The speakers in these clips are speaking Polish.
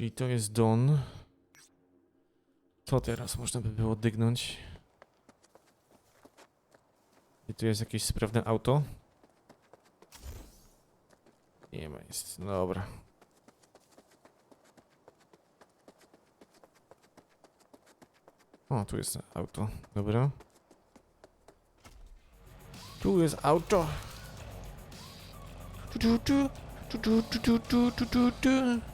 Czyli to jest Don. To teraz można by było dygnąć. I tu jest jakieś sprawne auto. Nie ma, jest. No dobra. O, tu jest auto. Dobra. Tu jest auto. Tu, tu, tu. Tu, tu, tu, tu, tu, tu, tu,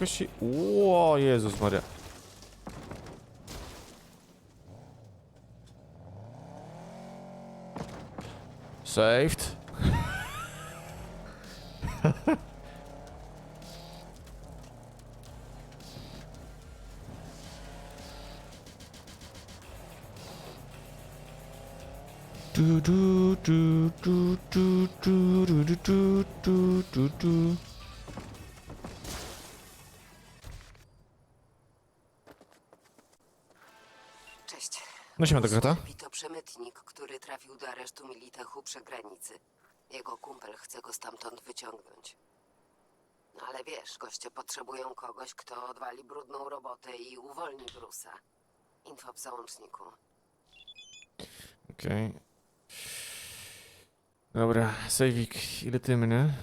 prędkości... Ło, Jezus Maria. Saved. Dagata. Skorpi to przemytnik, który trafił do aresztu Militechu przy granicy. Jego kumpel chce go stamtąd wyciągnąć. No ale wiesz, goście potrzebują kogoś, kto odwali brudną robotę i uwolni Brusa. Info w załączniku. Okej. Dobra, sejwik, ile ty mnie?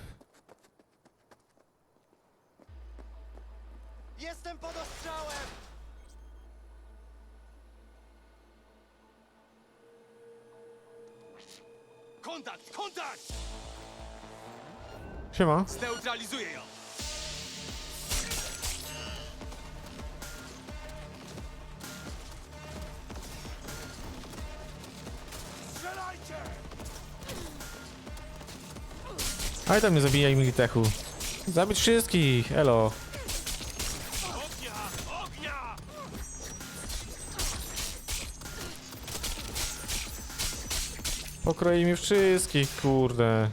Jestem pod ostrzałem! Kontakt! Kontakt! Siema. Zneutralizuję ją! Strzelajcie! Ale tam nie zabijaj Militechu. Zabić wszystkich, elo. Okroi mi wszystkich, kurde.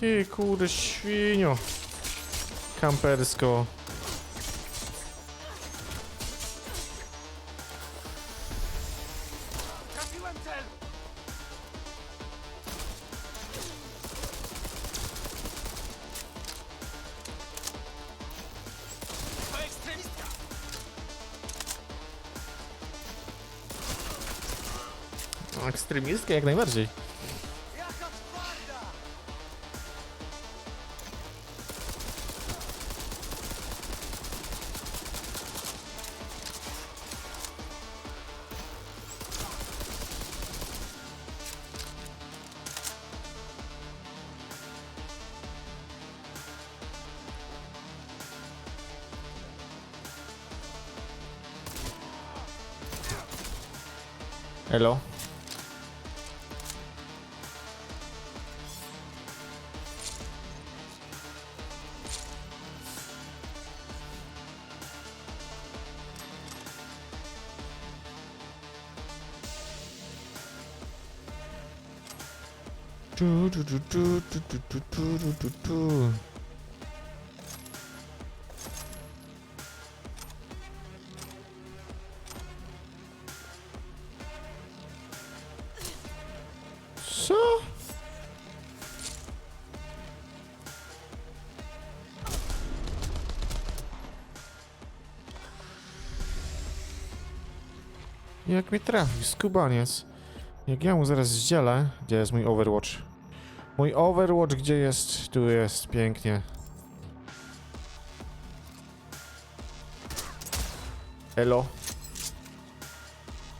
Ty kurde świnio. Kampersko. ekstremistkę jak najbardziej. Hello. Tu, tu, tu, tu, tu, tu, tu, tu, tu. Co? Jak mi trafi, skubaniec. Jak ja mu zaraz zdzielę... Gdzie jest mój Overwatch? Mój Overwatch gdzie jest? Tu jest, pięknie. Elo.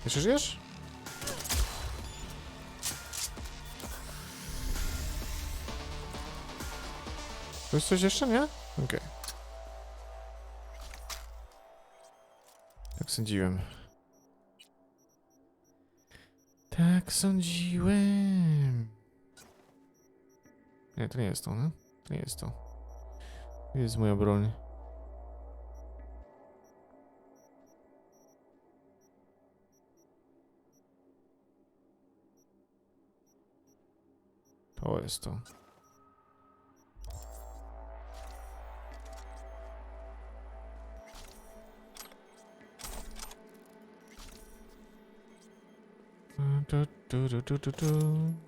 Jeszcze żyjesz? To jest coś jeszcze, nie? Okej. Tak sądziłem. Tak sądziłem. Nie, to nie jest to, nie? To nie jest to. Gdzie jest moja broń? To jest to. Du, du, du, du, du, du.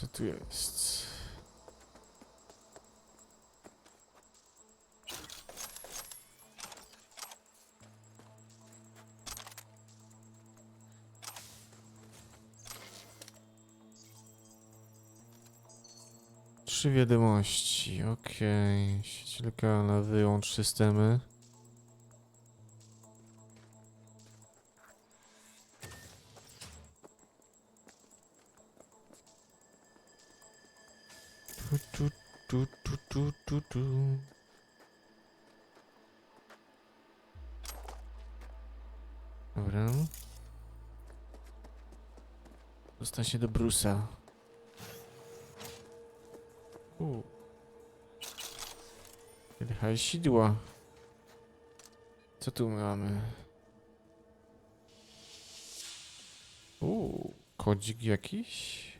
Co tu jest? Trzy wiadomości, okej. Sieć lokalna, wyłącz systemy. Tu, tu, tu, tu, tu, tu. Dobra. Dostać się do Brusa. U. Kilka sidła. Co tu mamy? U, kodzik jakiś?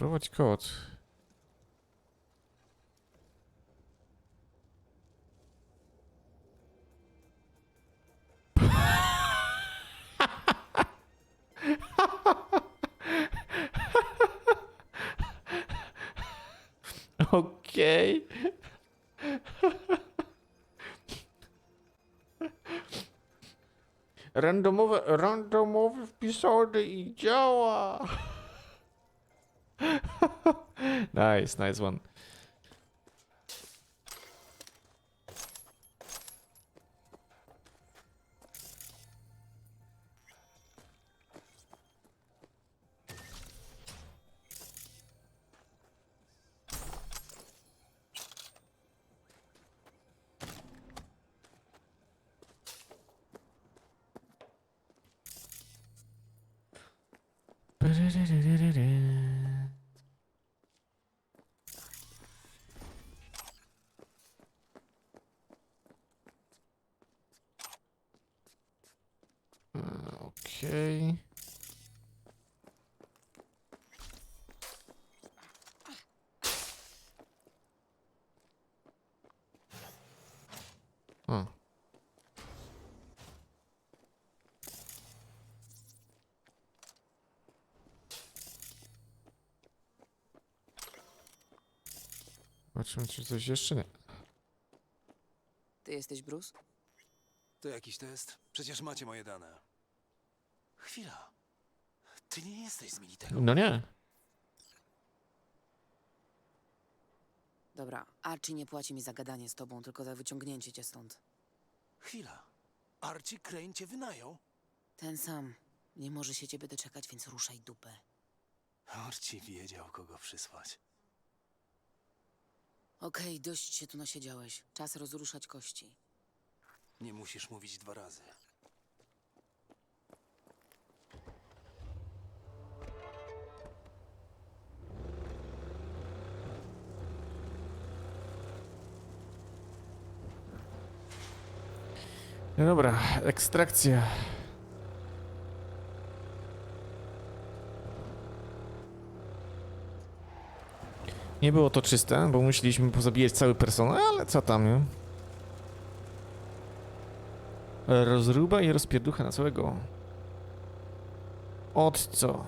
Wprowadź kod. Okej. Randomowe, randomowe wpisody i działa. Nice, nice one. E, Okej. O. Zobaczymy, czy coś jeszcze nie. Ty jesteś Bruce? To jakiś test? Przecież macie moje dane. Chwila. Ty nie jesteś z Militego. No nie. Dobra, Archie nie płaci mi za gadanie z tobą, tylko za wyciągnięcie cię stąd. Chwila. Archie Crane cię wynajął? Ten sam. Nie może się ciebie doczekać, więc ruszaj dupę. Archie wiedział, kogo przysłać. Okej, dość się tu nasiedziałeś. Czas rozruszać kości. Nie musisz mówić dwa razy. No dobra, ekstrakcja. Nie było to czyste, bo musieliśmy pozabijać cały personel, ale co tam, nie? Rozruba i rozpierducha na całego. Od co?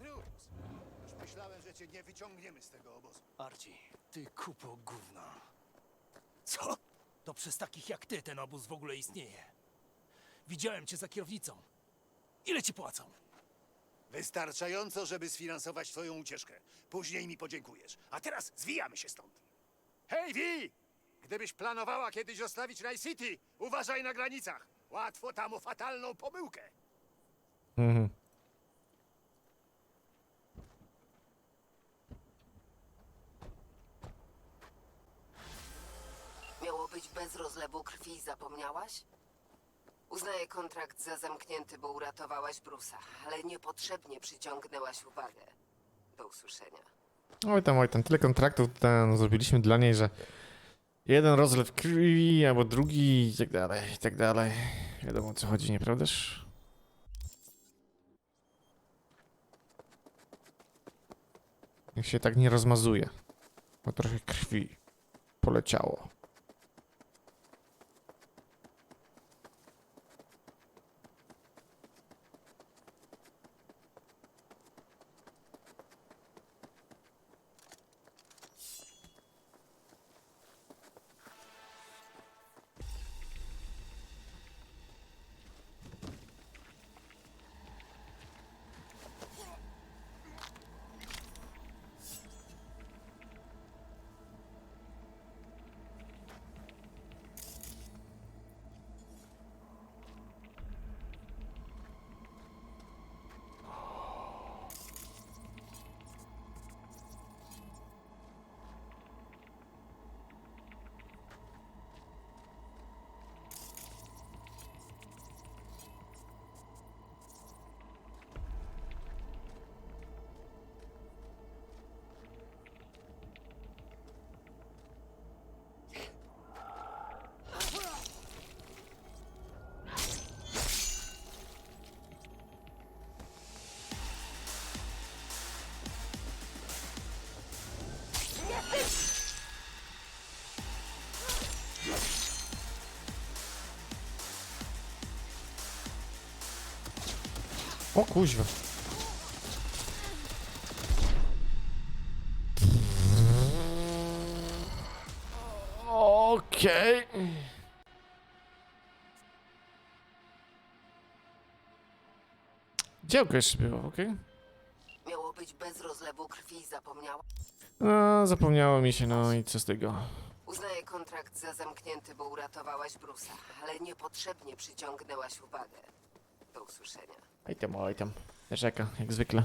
Bruce, już myślałem, że cię nie wyciągniemy z tego obozu. Archie, ty kupo gówna. Co? To przez takich jak ty ten obóz w ogóle istnieje. Widziałem cię za kierownicą. Ile ci płacą? Wystarczająco, żeby sfinansować twoją ucieczkę. Później mi podziękujesz. A teraz zwijamy się stąd. Hej, Vi! Gdybyś planowała kiedyś zostawić Night City, uważaj na granicach. Łatwo tam o fatalną pomyłkę. Mhm. Miało być bez rozlewu krwi, zapomniałaś? Uznaję kontrakt za zamknięty, bo uratowałaś Brusa, ale niepotrzebnie przyciągnęłaś uwagę. Do usłyszenia. Oj tam, oj tam, tyle kontraktów ten zrobiliśmy dla niej, że jeden rozlew krwi, albo drugi i tak dalej, i tak dalej. Wiadomo o co chodzi, nieprawdaż? Niech się tak nie rozmazuje, bo trochę krwi poleciało. O kuźwa. Okej. Działko jeszcze było, okej? Miało być bez rozlewu krwi, zapomniałaś? No, zapomniało mi się, no i co z tego? Uznaję kontrakt za zamknięty, bo uratowałaś Brusa, ale niepotrzebnie przyciągnęłaś uwagę. Do usłyszenia. Oj tam, oj. Rzeka, jak zwykle.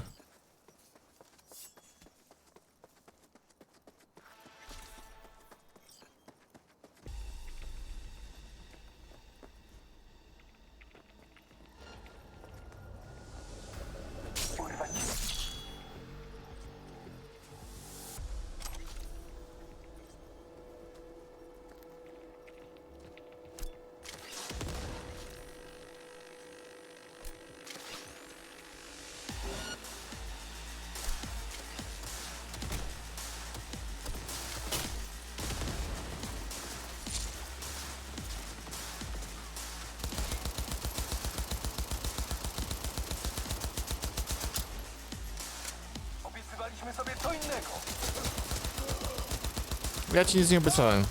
Innego. Ja ci nic nie obiecałem.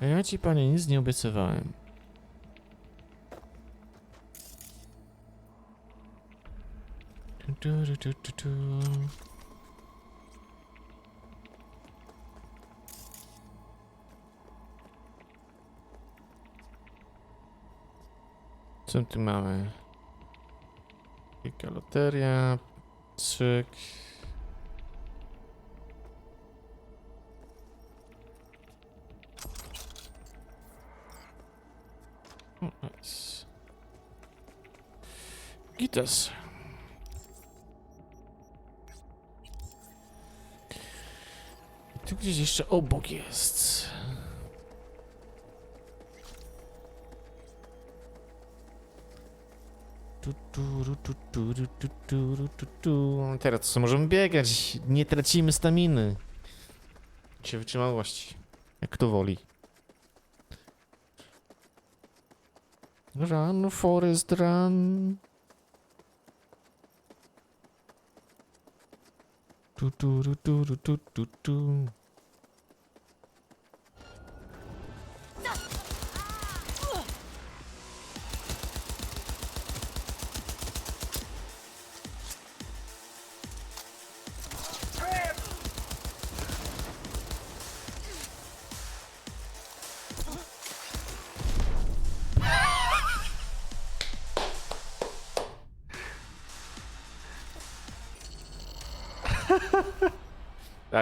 Ja ci panie nic nie obiecywałem. Tu, tu, tu, tu, tu. Co tu mamy? Kilka loteria. Cyk. O, Nice. Gitas. Gdzieś jeszcze obok jest. Tu, tu, tu, tu, tu, tu, ru, tu, tu. Teraz możemy biegać? Nie tracimy staminy. Czy wytrzymałości. Jak kto woli. Run, Forest, run. Tu, tu, tu, tu, tu, tu, tu,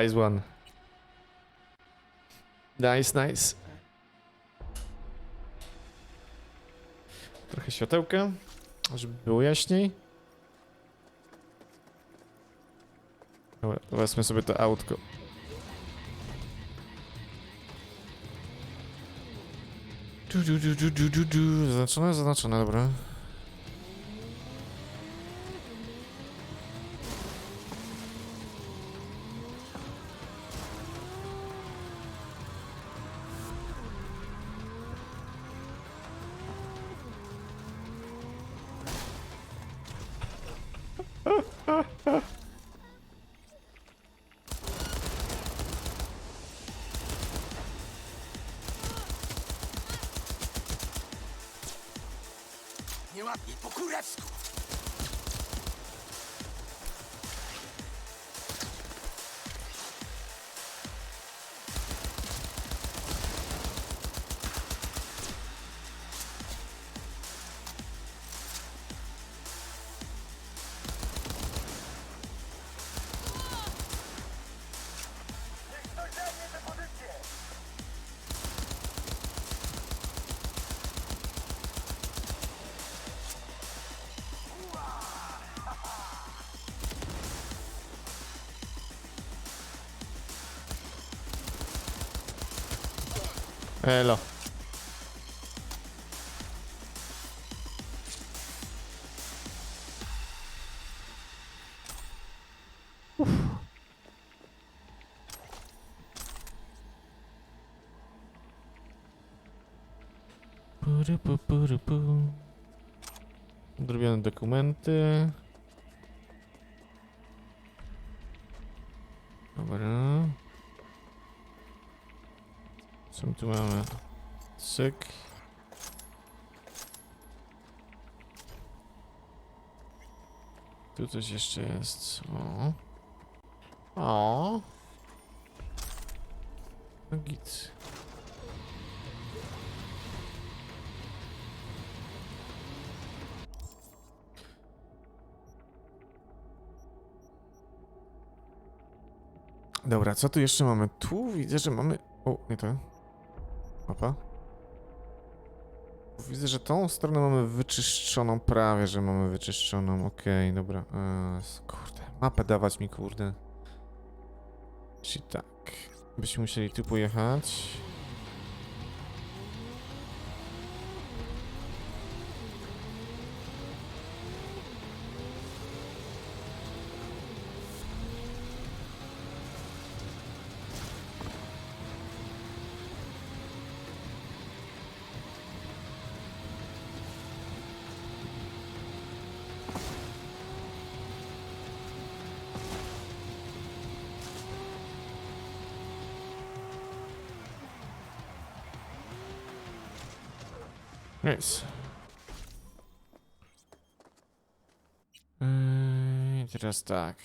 Nice one. Nice, nice. Trochę światełka, żeby było jaśniej. Dobra, wezmę sobie to autko. Du, du, du, du, du, du, du. Zaznaczone, zaznaczone, dobra. には一歩く Elo. Uf. Puru, dokumenty. Tu mamy? Cyk. Tu coś jeszcze jest. O. O. No git. Dobra, co tu jeszcze mamy? Tu widzę, że mamy... O, nie to. Mapa. Widzę, że tą stronę mamy wyczyszczoną, prawie, że mamy wyczyszczoną. Okej, dobra. Eee, kurde, mapę dawać mi, kurde. Czyli tak. Byśmy musieli tu pojechać. Nice. Yy, teraz tak.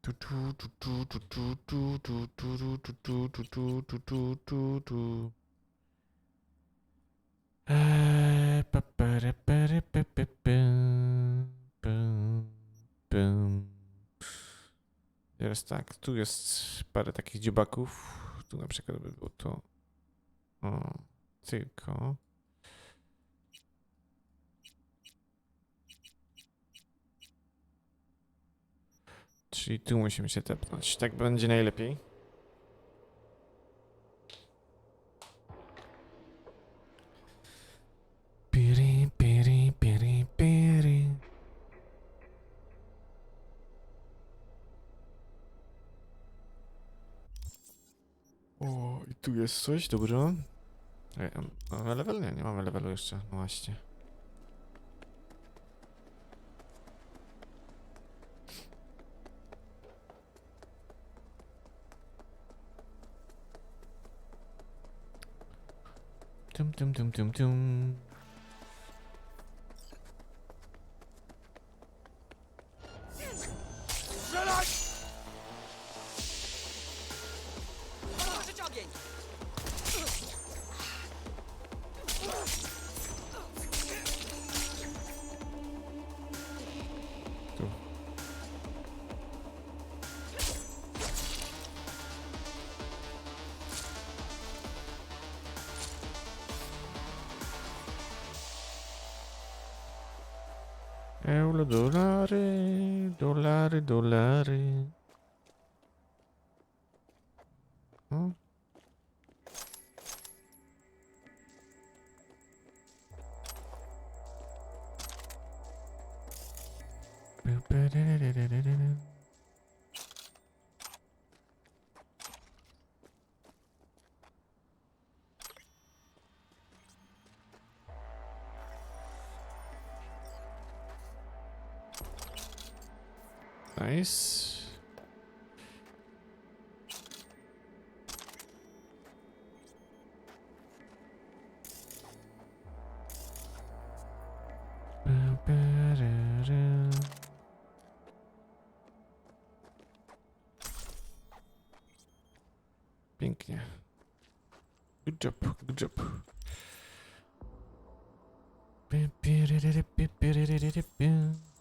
Tu, tu, tu, tu, tu, tu, tu, tu, tu, tu, tu, tu, tu, tu, tu, tu, tu. Eee. Teraz tak, tu jest parę takich dziobaków. Tu na przykład by było to. O, tylko. Czyli tu musimy się tepnąć. Tak będzie najlepiej. O, i tu jest coś, dobra. Ej, mamy level? Nie, nie mamy levelu jeszcze. No właśnie. Tum, tum, tum, tum, tum. Euro, dollari, dollari, dollari. Nice. Pięknie. Good job, good job.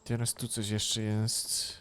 Teraz tu coś jeszcze jest.